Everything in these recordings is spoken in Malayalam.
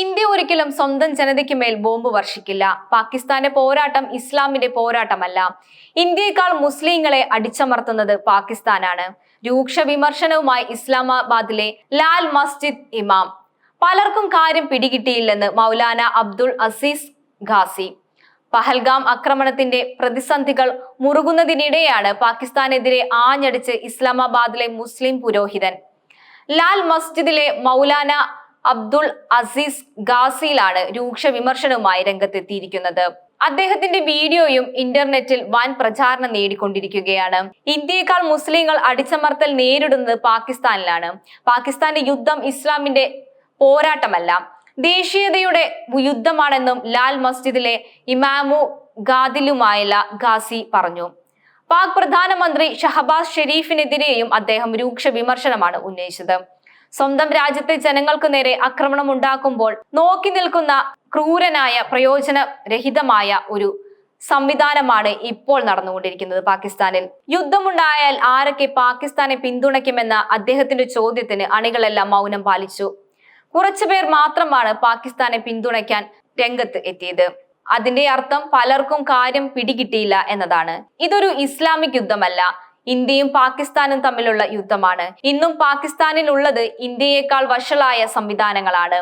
ഇന്ത്യ ഒരിക്കലും സ്വന്തം ജനതയ്ക്ക് മേൽ ബോംബ് വർഷിക്കില്ല. പാകിസ്ഥാന്റെ പോരാട്ടം ഇസ്ലാമിന്റെ പോരാട്ടമല്ല. ഇന്ത്യയെക്കാൾ മുസ്ലിങ്ങളെ അടിച്ചമർത്തുന്നത് പാകിസ്ഥാനാണ്. രൂക്ഷ വിമർശനവുമായി ഇസ്ലാമാബാദിലെ ലാൽ മസ്ജിദ് ഇമാം. പലർക്കും കാര്യം പിടികിട്ടിയില്ലെന്ന് മൗലാന അബ്ദുൾ അസീസ് ഖാസി. പഹൽഗാം ആക്രമണത്തിന്റെ പ്രതിസന്ധികൾ മുറുകുന്നതിനിടെയാണ് പാകിസ്ഥാനെതിരെ ആഞ്ഞടിച്ച് ഇസ്ലാമാബാദിലെ മുസ്ലിം പുരോഹിതൻ. ലാൽ മസ്ജിദിലെ മൗലാന അബ്ദുൾ അസീസ് ഗാസിയിലാണ് രൂക്ഷ വിമർശനവുമായി രംഗത്തെത്തിയിരിക്കുന്നത്. അദ്ദേഹത്തിന്റെ വീഡിയോയും ഇന്റർനെറ്റിൽ വൻ പ്രചാരണം നേടിക്കൊണ്ടിരിക്കുകയാണ്. ഇന്ത്യയെക്കാൾ മുസ്ലിങ്ങൾ അടിച്ചമർത്തൽ നേരിടുന്നത് പാകിസ്ഥാനിലാണ്. പാകിസ്ഥാന്റെ യുദ്ധം ഇസ്ലാമിന്റെ പോരാട്ടമല്ല ദേശീയതയുടെ യുദ്ധമാണെന്നും ലാൽ മസ്ജിദിലെ ഇമാമു ഗാദിലുമായുള്ള ഗാസി പറഞ്ഞു. പാക് പ്രധാനമന്ത്രി ഷഹബാസ് ഷെരീഫിനെതിരെയും അദ്ദേഹം രൂക്ഷ വിമർശനമാണ് ഉന്നയിച്ചത്. സ്വന്തം രാജ്യത്തെ ജനങ്ങൾക്ക് നേരെ ആക്രമണം ഉണ്ടാക്കുമ്പോൾ നോക്കി നിൽക്കുന്ന ക്രൂരനായ പ്രയോജനരഹിതമായ ഒരു സംവിധാനമാണ് ഇപ്പോൾ നടന്നുകൊണ്ടിരിക്കുന്നത് പാകിസ്ഥാനിൽ. യുദ്ധമുണ്ടായാൽ ആരൊക്കെ പാകിസ്ഥാനെ പിന്തുണയ്ക്കുമെന്ന അദ്ദേഹത്തിന്റെ ചോദ്യത്തിന് അണികളെല്ലാം മൗനം പാലിച്ചു. കുറച്ചു പേർ മാത്രമാണ് പാകിസ്ഥാനെ പിന്തുണയ്ക്കാൻ രംഗത്ത് എത്തിയത്. അതിന്റെ അർത്ഥം പലർക്കും കാര്യം പിടികിട്ടിയില്ല എന്നതാണ്. ഇതൊരു ഇസ്ലാമിക് യുദ്ധമല്ല. ഇന്ത്യയും പാകിസ്ഥാനും തമ്മിലുള്ള യുദ്ധമാണ്. ഇന്നും പാകിസ്ഥാനിൽ ഉള്ളത് ഇന്ത്യയേക്കാൾ വഷളായ സംവിധാനങ്ങളാണ്.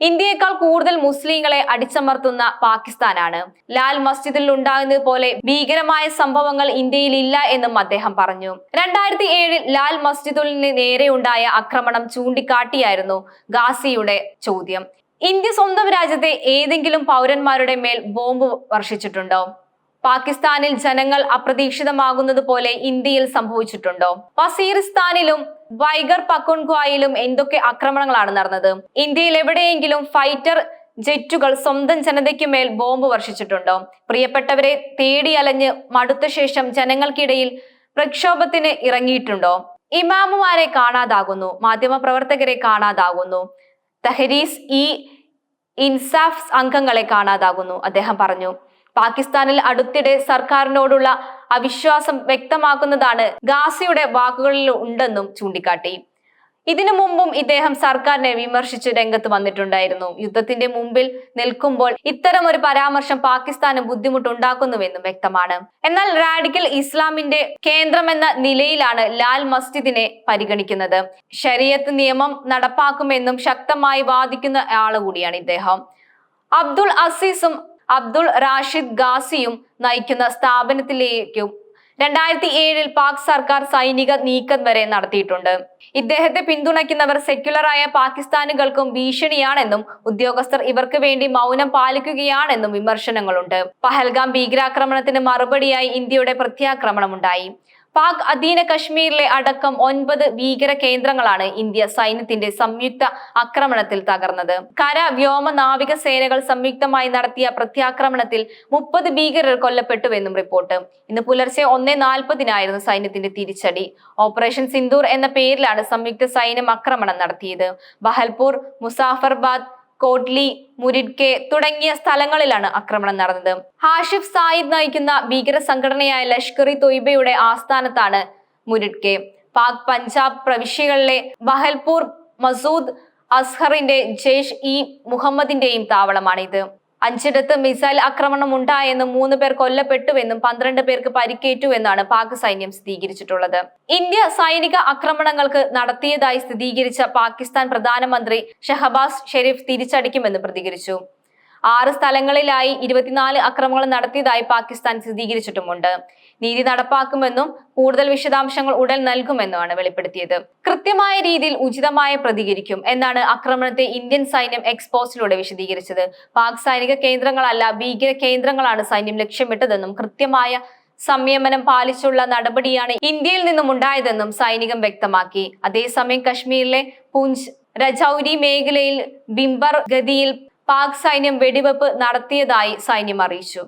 ഇന്ത്യയേക്കാൾ കൂടുതൽ മുസ്ലിങ്ങളെ അടിച്ചമർത്തുന്ന പാകിസ്ഥാനാണ്. ലാൽ മസ്ജിദിൽ ഉണ്ടാകുന്നത് പോലെ ഭീകരമായ സംഭവങ്ങൾ ഇന്ത്യയിൽ ഇല്ല എന്നും അദ്ദേഹം പറഞ്ഞു. രണ്ടായിരത്തി ഏഴിൽ ലാൽ മസ്ജിദിന് നേരെയുണ്ടായ ആക്രമണം ചൂണ്ടിക്കാട്ടിയായിരുന്നു ഗാസിയുടെ ചോദ്യം. ഇന്ത്യ സ്വന്തം രാജ്യത്തെ ഏതെങ്കിലും പൗരന്മാരുടെ മേൽ ബോംബ് വർഷിച്ചിട്ടുണ്ടോ? പാകിസ്ഥാനിൽ ജനങ്ങൾ അപ്രതീക്ഷിതമാകുന്നത് പോലെ ഇന്ത്യയിൽ സംഭവിച്ചിട്ടുണ്ടോ? വസീറിസ്ഥാനിലും വൈഗർ പക്കുൺഗ്വായിലും എന്തൊക്കെ ആക്രമണങ്ങളാണ് നടന്നത്? ഇന്ത്യയിൽ എവിടെയെങ്കിലും ഫൈറ്റർ ജെറ്റുകൾ സ്വന്തം ജനതയ്ക്ക് മേൽ ബോംബ് വർഷിച്ചിട്ടുണ്ടോ? പ്രിയപ്പെട്ടവരെ തേടി അലഞ്ഞ് മടുത്ത ശേഷം ജനങ്ങൾക്കിടയിൽ പ്രക്ഷോഭത്തിന് ഇറങ്ങിയിട്ടുണ്ടോ? ഇമാമുമാരെ കാണാതാകുന്നു മാധ്യമപ്രവർത്തകരെ കാണാതാകുന്നു തഹരീസ് ഇ ഇൻസാഫ് അംഗങ്ങളെ കാണാതാകുന്നു അദ്ദേഹം പറഞ്ഞു. പാകിസ്ഥാനിൽ അടുത്തിടെ സർക്കാരിനോടുള്ള അവിശ്വാസം വ്യക്തമാക്കുന്നതാണ് ഗാസിയുടെ വാക്കുകളിൽ ഉണ്ടെന്നും ചൂണ്ടിക്കാട്ടി. ഇതിനു മുമ്പും ഇദ്ദേഹം സർക്കാരിനെ വിമർശിച്ച് രംഗത്ത് വന്നിട്ടുണ്ടായിരുന്നു. യുദ്ധത്തിന്റെ മുമ്പിൽ നിൽക്കുമ്പോൾ ഇത്തരം ഒരു പരാമർശം പാകിസ്ഥാന് ബുദ്ധിമുട്ടുണ്ടാക്കുന്നുവെന്നും വ്യക്തമാണ്. എന്നാൽ റാഡിക്കൽ ഇസ്ലാമിന്റെ കേന്ദ്രമെന്ന നിലയിലാണ് ലാൽ മസ്ജിദിനെ പരിഗണിക്കുന്നത്. ശരീരത്ത് നിയമം നടപ്പാക്കുമെന്നും ശക്തമായി വാദിക്കുന്ന ആൾ കൂടിയാണ് ഇദ്ദേഹം. അബ്ദുൾ അസീസും അബ്ദുൾ റാഷിദ് ഗാസിയും നയിക്കുന്ന സ്ഥാപനത്തിലേക്കും രണ്ടായിരത്തി ഏഴിൽ പാക് സർക്കാർ സൈനിക നീക്കം വരെ നടത്തിയിട്ടുണ്ട്. ഇദ്ദേഹത്തെ പിന്തുണയ്ക്കുന്നവർ സെക്യുലറായ പാകിസ്ഥാനുകൾക്കും ഭീഷണിയാണെന്നും ഉദ്യോഗസ്ഥർ ഇവർക്ക് വേണ്ടി മൗനം പാലിക്കുകയാണെന്നും വിമർശനങ്ങളുണ്ട്. പഹൽഗാം ഭീകരാക്രമണത്തിന് മറുപടിയായി ഇന്ത്യയുടെ പ്രത്യാക്രമണമുണ്ടായി. പാക് അധീന കശ്മീരിലെ അടക്കം ഒൻപത് ഭീകര കേന്ദ്രങ്ങളാണ് ഇന്ത്യ സൈന്യത്തിന്റെ സംയുക്ത ആക്രമണത്തിൽ തകർന്നത്. കര വ്യോമ നാവിക സേനകൾ സംയുക്തമായി നടത്തിയ പ്രത്യാക്രമണത്തിൽ മുപ്പത് ഭീകരർ കൊല്ലപ്പെട്ടുവെന്നും റിപ്പോർട്ട്. ഇന്ന് പുലർച്ചെ ഒന്നേ നാൽപ്പതിനായിരുന്നു സൈന്യത്തിന്റെ തിരിച്ചടി. ഓപ്പറേഷൻ സിന്ദൂർ എന്ന പേരിലാണ് സംയുക്ത സൈന്യം ആക്രമണം നടത്തിയത്. ബഹൽപൂർ മുസാഫർബാദ് കോട്ട്ലി മുരിഡ്കെ തുടങ്ങിയ സ്ഥലങ്ങളിലാണ് ആക്രമണം നടന്നത്. ഹാഷിഫ് സായിദ് നയിക്കുന്ന ഭീകര സംഘടനയായ ലഷ്കർ ഇ തൊയ്ബയുടെ ആസ്ഥാനത്താണ് മുരിഡ്കെ. പാക് പഞ്ചാബ് പ്രവിശ്യകളിലെ ബഹൽപൂർ മസൂദ് അസ്ഹറിന്റെ ജെയ്ഷ് ഇ മുഹമ്മദിന്റെയും താവളമാണിത്. അഞ്ചിടത്ത് മിസൈൽ ആക്രമണം ഉണ്ടായെന്നും മൂന്ന് പേർ കൊല്ലപ്പെട്ടുവെന്നും പന്ത്രണ്ട് പേർക്ക് പരിക്കേറ്റുവെന്നാണ് പാക് സൈന്യം സ്ഥിരീകരിച്ചിട്ടുള്ളത്. ഇന്ത്യ സൈനിക ആക്രമണങ്ങൾക്ക് നടത്തിയതായി സ്ഥിരീകരിച്ച പാകിസ്ഥാൻ പ്രധാനമന്ത്രി ഷഹബാസ് ഷെരീഫ് തിരിച്ചടിക്കുമെന്ന് പ്രതികരിച്ചു. ആറ് സ്ഥലങ്ങളിലായി ഇരുപത്തിനാല് അക്രമങ്ങൾ നടത്തിയതായി പാകിസ്ഥാൻ സ്ഥിരീകരിച്ചിട്ടുമുണ്ട്. നീതി നടപ്പാക്കുമെന്നും കൂടുതൽ വിശദാംശങ്ങൾ ഉടൻ നൽകുമെന്നുമാണ് വെളിപ്പെടുത്തിയത്. കൃത്യമായ രീതിയിൽ ഉചിതമായ പ്രതികരിക്കും എന്നാണ് ആക്രമണത്തെ ഇന്ത്യൻ സൈന്യം എക്സ്പോസിലൂടെ വിശദീകരിച്ചത്. പാക് സൈനിക കേന്ദ്രങ്ങളല്ല ഭീകര കേന്ദ്രങ്ങളാണ് സൈന്യം ലക്ഷ്യമിട്ടതെന്നും കൃത്യമായ സംയമനം പാലിച്ചുള്ള നടപടിയാണ് ഇന്ത്യയിൽ നിന്നും ഉണ്ടായതെന്നും സൈനികം വ്യക്തമാക്കി. അതേസമയം കശ്മീരിലെ പൂഞ്ച് രജൌരി മേഖലയിൽ ബിംബർ ഗതിയിൽ പാക് സൈന്യം വെടിവെപ്പ് നടത്തിയതായി സൈന്യം അറിയിച്ചു